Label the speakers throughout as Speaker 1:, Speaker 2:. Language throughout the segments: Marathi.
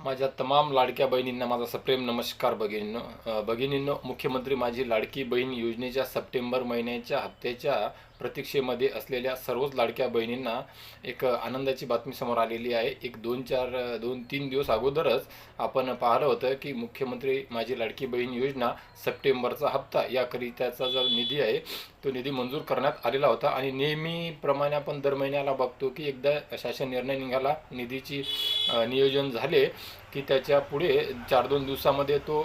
Speaker 1: माझ्या तमाम लाडक्या बहिणींना माझा सप्रेम नमस्कार भगिनींनो. भगिनींनो मुख्यमंत्री माझी लाडकी बहीण योजनेच्या सप्टेंबर महिन्याच्या हप्त्याच्या प्रतीक्षेमध्ये असलेल्या सर्वच लाडक्या बहिणींना एक आनंदाची बातमी समोर आलेली आहे. एक दोन चार दोन तीन दिवस अगोदरच आपण पाहिलं होतं की मुख्यमंत्री माझी लाडकी बहीण योजना सप्टेंबरचा हप्ता याकरिताचा जो निधी आहे तो निधी मंजूर करण्यात आलेला होता. आणि नेहमीप्रमाणे आपण दर महिन्याला बघतो की एकदा शासन निर्णय निघाला निधीची नियोजन झाले की त्याच्या पुढे चार दोन दिवसामध्ये तो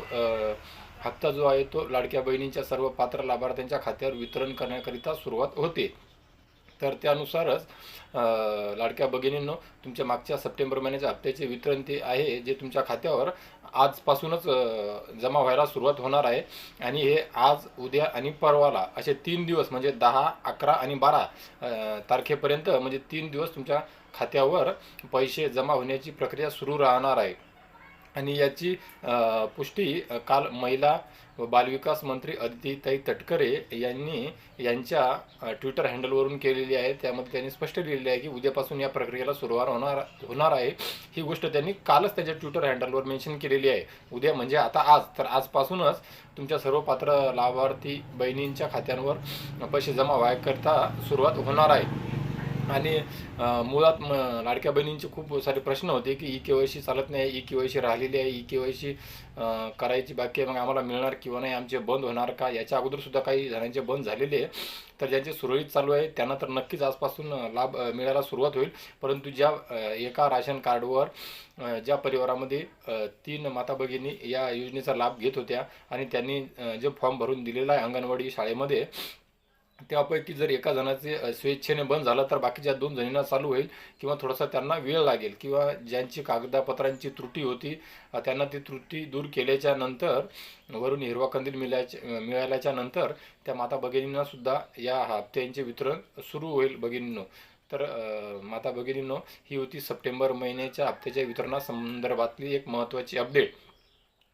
Speaker 1: हप्ता जो आहे तो लाडक्या बहिणींच्या सर्व पात्र लाभार्थ्यांच्या खात्यावर वितरण करण्याकरिता सुरुवात होते. तर त्यानुसारच लाडक्या भगिनींनो तुमच्या मागच्या सप्टेंबर महिन्याच्या हप्त्याचे वितरण ते आहे जे तुमच्या खात्यावर आजपासूनच जमा व्हायला सुरुवात होणार आहे. आणि हे आज उद्या आणि परवाला असे तीन दिवस म्हणजे दहा अकरा आणि बारा तारखेपर्यंत म्हणजे तीन दिवस तुमच्या खात्यावर पैसे जमा होण्याची प्रक्रिया सुरू राहणार आहे. आणि याची पुष्टी काल महिला व बालविकास मंत्री अदितीताई तटकरे यांनी यांच्या ट्विटर हँडलवरून केलेली आहे. त्यामध्ये त्यांनी स्पष्ट लिहिलेले आहे की उद्यापासून या प्रक्रियेला सुरुवात होणार होणार आहे. ही गोष्ट त्यांनी कालच त्याच्या ट्विटर हँडलवर मेन्शन केलेली आहे. उद्या म्हणजे आता आज. तर आजपासूनच तुमच्या सर्व पात्र लाभार्थी बहिणींच्या खात्यांवर पैसे जमा व्हायकरता सुरुवात होणार आहे. आणि मुळात म लाडक्या बहिणींचे खूप सारे प्रश्न होते की ई के वाय सी चालत नाही ई के वाय सी राहिलेली आहे ई के वाय सी करायची बाकी आहे मग आम्हाला मिळणार किंवा नाही आमचे बंद होणार का याच्या अगोदरसुद्धा काही जणांचे बंद झालेले आहे. तर ज्यांचे सुरळीत चालू आहे त्यांना तर नक्कीच आजपासून लाभ मिळायला सुरुवात होईल. परंतु ज्या एका राशन कार्डवर ज्या परिवारामध्ये तीन माता भगिनी या योजनेचा लाभ घेत होत्या आणि त्यांनी जे फॉर्म भरून दिलेला आहे अंगणवाडी शाळेमध्ये त्यापैकी जर एका जणाचे स्वेच्छेने बंद झालं तर बाकीच्या दोन जणींना चालू होईल किंवा थोडासा त्यांना वेळ लागेल किंवा ज्यांची कागदापत्रांची त्रुटी होती त्यांना ती त्रुटी दूर केल्याच्यानंतर वरून हिरवा कंदील मिळायच्या मिळाल्याच्या नंतर त्या माता भगिनींना सुद्धा या हप्त्यांचे वितरण सुरू होईल भगिनींनो. तर माता भगिनींनो ही होती सप्टेंबर महिन्याच्या हप्त्याच्या वितरणासंदर्भातली एक महत्त्वाची अपडेट.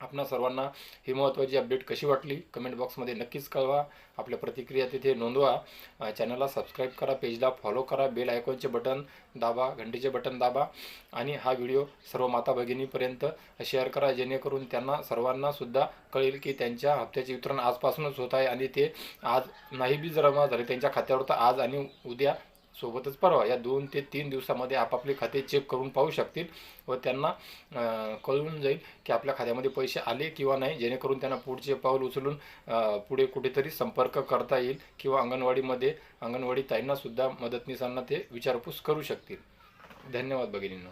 Speaker 1: आपणा सर्वांना ही महत्त्वाची अपडेट कशी वाटली? कमेंट बॉक्समध्ये नक्कीच कळवा. आपल्या प्रतिक्रिया तिथे नोंदवा. चॅनलला सबस्क्राईब करा पेजला फॉलो करा बेल आयकॉनचे बटन दाबा घंटीचे बटन दाबा आणि हा व्हिडिओ सर्व माता भगिनीपर्यंत शेअर करा. जेणेकरून त्यांना सर्वांनासुद्धा कळेल की त्यांच्या हप्त्याचे वितरण आजपासूनच होत आहे आणि ते आज नाही बी जमा झाले. त्यांच्या खात्यावर तर आज आणि उद्या सोबतच परवा या दोन ते तीन दिवसामध्ये आपापले खाते चेक करून पाहू शकतील व त्यांना कळून जाईल की आपल्या खात्यामध्ये पैसे आले किंवा नाही जेणेकरून त्यांना पुढचे पाऊल उचलून पुढे कुठेतरी संपर्क करता येईल किंवा अंगणवाडीमध्ये अंगणवाडी ताईंनासुद्धा मदतनीसांना ते विचारपूस करू शकतील. धन्यवाद भगिनींना.